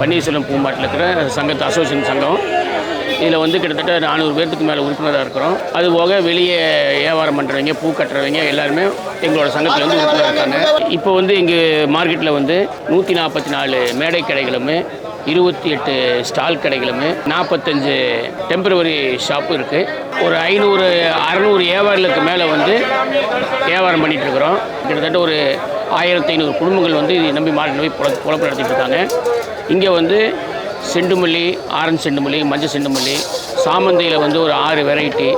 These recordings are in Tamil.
பன்னீர்செல்வம் பூம்பாட்டில் இருக்கிற சங்கத்து அசோசியேஷன் சங்கம். இதில் வந்து கிட்டத்தட்ட நானூறு பேர்த்துக்கு மேலே உறுப்பினராக இருக்கிறோம். அது போக வெளியே வியாபாரம் பண்ணுறவங்க பூ கட்டுறவங்க எல்லாருமே எங்களோட சங்கத்தில் வந்து உறுப்பினராக இருக்காங்க. இப்போ வந்து இங்கே மார்க்கெட்டில் வந்து நூற்றி நாற்பத்தி நாலு மேடை கடைகளுமே இருபத்தி எட்டு ஸ்டால் கடைகளுமே நாற்பத்தஞ்சு டெம்பரவரி ஷாப்பும் இருக்குது ஒரு ஐநூறு அறநூறு வியாபாரிகளுக்கு மேலே வந்து வியாபாரம் பண்ணிகிட்ருக்குறோம் இருக்கிறோம். கிட்டத்தட்ட ஒரு ஆயிரத்தி ஐநூறு குடும்பங்கள் வந்து இதை நம்பி மார்க்கெட் நம்பி பொழ பொழப்பு நடத்திட்டு இருக்காங்க. இங்கே வந்து செண்டுமல்லி ஆரஞ்சு செண்டுமல்லி மஞ்சள் செண்டுமல்லி சாமந்தியில் வந்து ஒரு ஆறு வெரைட்டி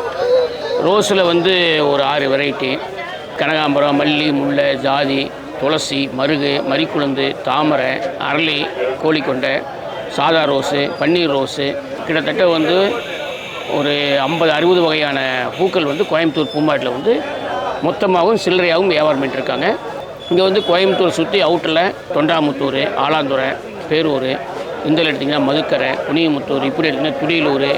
ரோஸில் வந்து ஒரு ஆறு வெரைட்டி கனகாம்பரம் மல்லி முல்லை ஜாதி துளசி மருகு மறிக்குழுந்து தாமரை அரளி கோழிக்கொண்டை சாதா ரோஸு பன்னீர் ரோஸு கிட்டத்தட்ட வந்து ஒரு ஐம்பது அறுபது வகையான பூக்கள் வந்து கோயம்புத்தூர் பூம்பாட்டில் வந்து மொத்தமாகவும் சில்லறையாகவும் வியாபாரம் பண்ணிட்டுருக்காங்க. இங்கே வந்து கோயம்புத்தூர் சுற்றி அவுட்டரில் தொண்டாமுத்தூர் ஆலாந்துறை பேரூர் இந்த எடுத்திங்கன்னா மதுக்கரை குனியமுத்தூர் இப்படி எடுத்திங்கன்னா துடியலூர்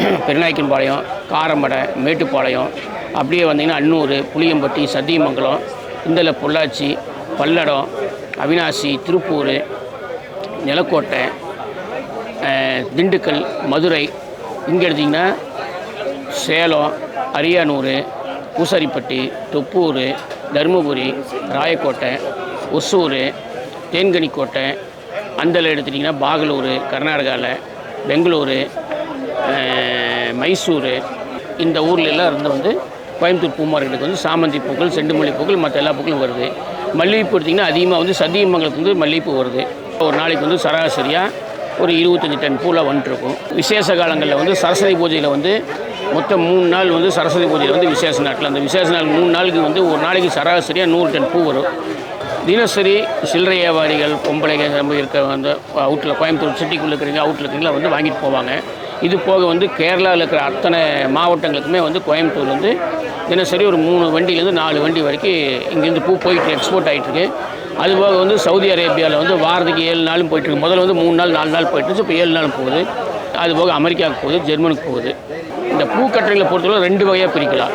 பெருநாய்க்கன்பாளையம் காரமடை மேட்டுப்பாளையம் அப்படியே வந்தீங்கன்னா அன்னூர் புளியம்பட்டி சத்தியமங்கலம் இந்தல பொள்ளாச்சி பல்லடம் அவினாசி திருப்பூர் நிலக்கோட்டை திண்டுக்கல் மதுரை இங்கே எடுத்திங்கன்னா சேலம் அரியானூர் பூசாரிப்பட்டி தொப்பூர் தருமபுரி ராயக்கோட்டை ஒசூர் தேன்கனிக்கோட்டை அந்தல எடுத்துட்டிங்கன்னா பாகலூர் கர்நாடகாவில் பெங்களூரு மைசூர். இந்த ஊர்லெல்லாம் இருந்து வந்து கோயம்புத்தூர் பூ மார்க்கெட்டுக்கு வந்து சாமந்தி பூக்கள் செண்டுமல்லி பூக்கள் மற்ற எல்லா பூக்களும் வருது. மல்லிகைப்பூ எடுத்திங்கன்னா அதிகமாக வந்து சத்தியமங்கலத்துக்கு வந்து மல்லிகைப்பூ வருது. ஒரு நாளைக்கு வந்து சராசரியாக ஒரு இருபத்தஞ்சி டன் பூவில் வந்துட்டுருக்கும். விசேஷ காலங்களில் வந்து சரஸ்வதி பூஜையில் வந்து மொத்தம் மூணு நாள் வந்து சரஸ்வதி பூஜையில் வந்து விசேஷ நாட்டில் அந்த விசேஷ நாள் மூணு நாளுக்கு வந்து ஒரு நாளைக்கு சராசரியாக நூறு டன் பூ வரும். தினசரி சில்லறை வியாபாரிகள் பொம்பளைங்க நம்ம இருக்க அந்த அவுட்டில் கோயம்புத்தூர் சிட்டிக்குள்ளே இருக்கிறவங்க அவுட்டில் இருக்கிறவங்கள வந்து வாங்கிட்டு போவாங்க. இது போக வந்து கேரளாவில் இருக்கிற அத்தனை மாவட்டங்களுக்குமே வந்து கோயம்புத்தூர் வந்து தினசரி ஒரு மூணு வண்டியிலேருந்து நாலு வண்டி வரைக்கும் இங்கேருந்து பூ போயிட்டு எக்ஸ்போர்ட் ஆகிட்டுருக்கு அதுபோக வந்து சவுதி அரேபியாவில் வந்து வாரத்துக்கு ஏழு நாளும் போயிட்டுருக்கு. முதல்ல வந்து மூணு நாள் நாலு நாள் போயிட்டு இருந்துச்சு இப்போ ஏழு நாள் போகுது. அதுபோக அமெரிக்காவுக்கு போகுது ஜெர்மனுக்கு போகுது. இந்த பூக்கட்டுறைகளை பொறுத்தவரை ரெண்டு வகையாக பிரிக்கலாம்.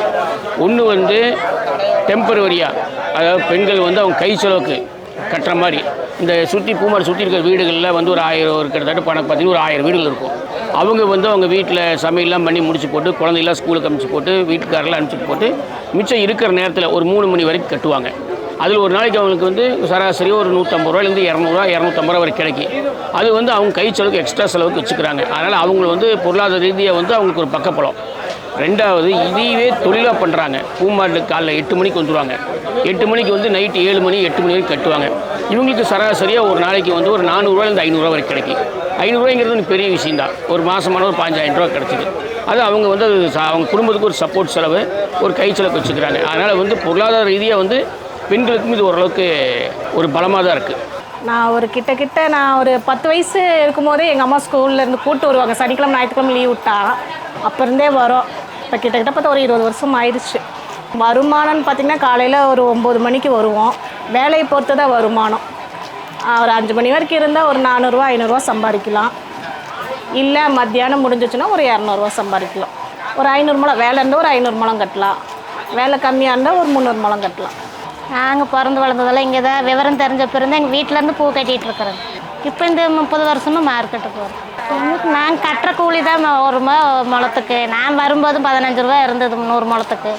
ஒன்று வந்து டெம்பரவரியாக அதாவது பெண்கள் வந்து அவங்க கை செலவுக்கு கட்டுற மாதிரி. இந்த சுற்றி பூமாரி சுற்றி இருக்கிற வீடுகளில் வந்து ஒரு ஆயிரம் ஒரு கிட்டத்தட்ட பணம் பார்த்தீங்கன்னா ஒரு ஆயிரம் வீடுகள் இருக்கும். அவங்க வந்து அவங்க வீட்டில் சமையல்லாம் பண்ணி முடிச்சு போட்டு குழந்தையெல்லாம் ஸ்கூலுக்கு அனுப்பிச்சு போட்டு வீட்டுக்காரெல்லாம் அனுப்பிச்சு போட்டு மிச்சம் இருக்கிற நேரத்தில் ஒரு மூணு மணி வரைக்கும் கட்டுவாங்க. அதில் ஒரு நாளைக்கு அவங்களுக்கு வந்து சராசரி ஒரு நூற்றம்பது ரூபாயிலேருந்து இரநூறுவா இரநூத்தம்பது ரூபா வரைக்கும் கிடைக்கும். அது வந்து அவங்க கை செலவுக்கு எக்ஸ்ட்ரா செலவுக்கு வச்சுக்கிறாங்க. அதனால் அவங்களை வந்து பொருளாதார ரீதியாக வந்து அவங்களுக்கு ஒரு பக்கப்பலம் ரெண்டாவது இதையவே தொழிலாக பண்ணுறாங்க பூமாட்டுக்கு காலைல எட்டு மணிக்கு வந்துடுவாங்க எட்டு மணிக்கு வந்து நைட்டு ஏழு மணி எட்டு மணி வரைக்கும் கட்டுவாங்க. இவங்களுக்கு சராசரியாக ஒரு நாளைக்கு வந்து ஒரு நானூறுரூவாயிலேருந்து ஐநூறுரூவா வரைக்கும் கிடைக்கும். ஐநூறுரூவாங்கிறது ஒரு பெரிய விஷயம் தான் ஒரு மாதமான ஒரு பாஞ்சாயிரம் ரூபா கிடச்சிது. அது அவங்க வந்து அது அவங்க குடும்பத்துக்கு ஒரு சப்போர்ட் செலவு ஒரு கை செலவு வச்சுக்கிறாங்க. அதனால் வந்து பொருளாதார ரீதியாக வந்து பெண்களுக்கும் இது ஓரளவுக்கு ஒரு பலமாக தான் இருக்குது நான் ஒரு கிட்ட கிட்ட நான் ஒரு பத்து வயசு இருக்கும்போதே எங்கள் அம்மா ஸ்கூல்ல இருந்து கூப்பிட்டு வருவாங்க. சனிக்கிழமை ஞாயிற்றுக்கிழமை லீவ் விட்டா அப்போ இருந்தே வரோம். இப்போ கிட்டத்தட்ட பார்த்தா ஒரு இருபது வருஷம் ஆயிடுச்சு. வருமானம்னு பார்த்திங்கன்னா காலையில் ஒரு ஒம்பது மணிக்கு வருவோம். வேலையை பொறுத்து தான் வருமானம். ஒரு அஞ்சு மணி வரைக்கும் இருந்தால் ஒரு நானூறுரூவா ஐநூறுரூவா சம்பாதிக்கலாம். இல்லை மத்தியானம் முடிஞ்சிச்சுன்னா ஒரு இரநூறுவா சம்பாதிக்கலாம். ஒரு ஐநூறு முழம் வேலை இருந்தால் ஒரு ஐநூறு முழம் கட்டலாம். வேலை கம்மியாக இருந்தால் ஒரு முந்நூறு முழம் கட்டலாம். நாங்கள் பிறந்து வளர்ந்ததெல்லாம் இங்கே தான் விவரம் தெரிஞ்ச பிறந்து எங்கள் வீட்டிலேருந்து பூ கட்டிகிட்டு இருக்கிறோம் இப்போ இந்த முப்பது வருஷமாக மார்க்கெட்டுக்கு வரும் நான் கட்டுற கூலி தான் ஒரு முளத்துக்கு. நான் வரும்போது பதினஞ்சு ரூபா இருந்தது நூறு முளத்துக்கு.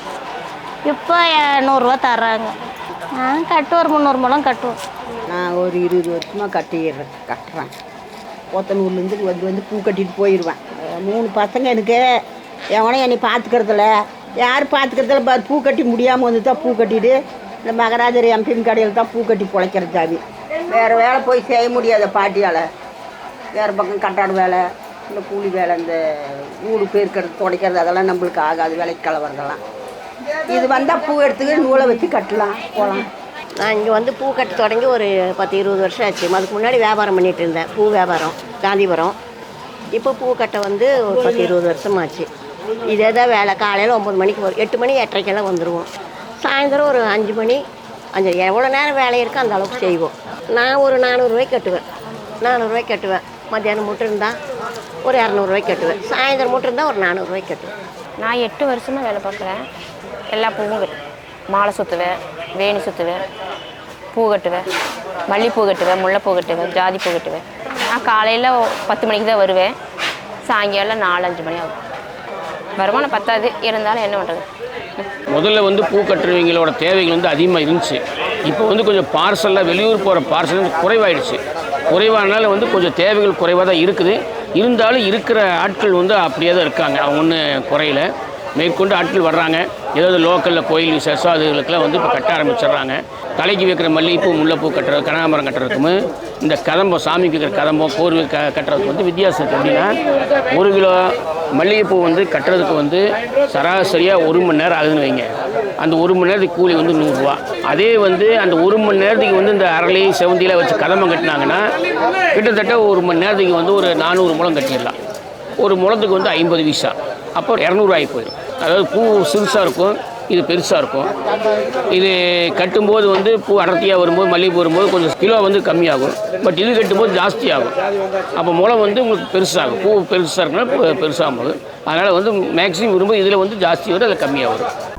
இப்போ நூறுரூவா தர்றாங்க. நான் கட்டு ஒரு முந்நூறு முளம் கட்டுவோம் நான் ஒரு இருபது வருஷமாக கட்டிடுறேன் கட்டுறேன். போத்தனூர்லேருந்து வந்து வந்து பூ கட்டிட்டு போயிடுவேன். மூணு பசங்க எனக்கு. எவனும் என்னை பார்த்துக்கிறதில்ல. யார் பார்த்துக்கிறதில்ல பா பூ கட்டி முடியாமல் வந்து தான் பூ கட்டிட்டு இந்த மகராஜர் எம்பிஎம் கடையில் தான் பூ கட்டி பிழைக்கிற சாமி வேறு வேலை போய் செய்ய முடியாத பாட்டியால். வேறு பக்கம் கட்டாடு வேலை இந்த கூலி வேலை இந்த ஊடு பெருக்கிறது துடைக்கிறது அதெல்லாம் நம்மளுக்கு ஆகாது வேலைக்கு கலவரதெல்லாம் இது வந்தால் பூ எடுத்துக்கிட்டு நூலை வச்சு கட்டலாம் போகலாம் நான் இங்கே வந்து பூ கட்ட தொடங்கி ஒரு பத்து இருபது வருஷம் ஆச்சு. அதுக்கு முன்னாடி வியாபாரம் பண்ணிகிட்டு இருந்தேன். பூ வியாபாரம் காந்திபுரம். இப்போ பூ கட்டை வந்து ஒரு பத்து இருபது வருஷம் ஆச்சு. இதே தான் வேலை. காலையில் ஒம்பது மணிக்கு வரும் எட்டு மணி எட்டரைக்கெல்லாம் வந்துடுவோம் சாயந்தரம் ஒரு அஞ்சு மணி அஞ்சு எவ்வளோ நேரம் வேலை இருக்கோ அந்த அளவுக்கு செய்வோம். நான் ஒரு நானூறுரூவாய்க்கு கட்டுவேன். நானூறுரூவாய்க்கு கட்டுவேன். மத்தியானம் மட்டும் இருந்தால் ஒரு இரநூறுவாய்க்கு கட்டுவேன். சாயந்தரம் மட்டும் இருந்தால் ஒரு நானூறுரூவாய்க்கு கட்டுவேன். நான் எட்டு வருஷமாக வேலை பார்க்குறேன். எல்லா பூவும் மாலை சுற்றுவேன் வேணி சுற்றுவேன் பூ கட்டுவேன் மல்லிப்பூ கட்டுவேன் முல்லைப்பூ கட்டுவேன் ஜாதி பூ கட்டுவேன். நான் காலையில் பத்து மணிக்கு தான் வருவேன். சாயங்காலம் நாலு அஞ்சு மணி ஆகும். வருமானம் பத்தாது. இருந்தாலும் என்ன பண்ணுறது முதல்ல வந்து பூ கட்டுறவங்களோட தேவைகள் வந்து அதிகமாக இருந்துச்சு. இப்போ வந்து கொஞ்சம் பார்சலில் வெளியூர் போகிற பார்சல் குறைவாயிடுச்சு. குறைவானால வந்து கொஞ்சம் தேவைகள் குறைவாக தான் இருக்குது. இருந்தாலும் இருக்கிற ஆட்கள் வந்து அப்படியே தான் இருக்காங்க. அவங்க ஒன்றும் குறையல. மேற்கொண்டு ஆட்கள் வர்றாங்க. ஏதாவது லோக்கலில் கோயில் விசேஷம் அதுகளுக்கெல்லாம் வந்து இப்போ கட்ட ஆரம்பிச்சிடுறாங்க. தலைக்கு வைக்கிற மல்லிகைப்பூ முல்லைப்பூ கட்டுறது கனகாமரம் கட்டுறதுக்கும் இந்த கதம்பம் சாமிக்கு வைக்கிற கதம்பம் கோர்வை க கட்டுறதுக்கு வந்து வித்தியாசம் இருக்குது அப்படின்னா ஒரு கிலோ மல்லிகைப்பூ வந்து கட்டுறதுக்கு வந்து சராசரியாக ஒரு மணி நேரம் ஆகுதுன்னு வைங்க. அந்த ஒரு மணி நேரத்துக்கு கூலி வந்து நூறுரூவா. அதே வந்து அந்த ஒரு மணி நேரத்துக்கு வந்து இந்த அரளி செவந்தியில் வச்சு கதம்பம் கட்டினாங்கன்னா கிட்டத்தட்ட ஒரு மணி நேரத்துக்கு வந்து ஒரு நானூறு முழம் கட்டிடலாம். ஒரு முழத்துக்கு வந்து ஐம்பது வீசா. அப்போ இரநூறுவாய்க்கு போயிடும். அதாவது பூ சிறுசாக இருக்கும் இது பெருசாக இருக்கும். இது கட்டும்போது வந்து பூ அடர்த்தியாக வரும்போது மல்லிகைப்பூ வரும்போது கொஞ்சம் கிலோ வந்து கம்மியாகும். பட் இது கட்டும்போது ஜாஸ்தியாகும். அப்போ முளை வந்து உங்களுக்கு பெருசாகும். பூ பெருசாக இருக்குன்னா பெருசாகும் போது. அதனால் வந்து மேக்ஸிமம் விரும்ப இதில் வந்து ஜாஸ்தி வரும் அதில் கம்மியாக வரும்.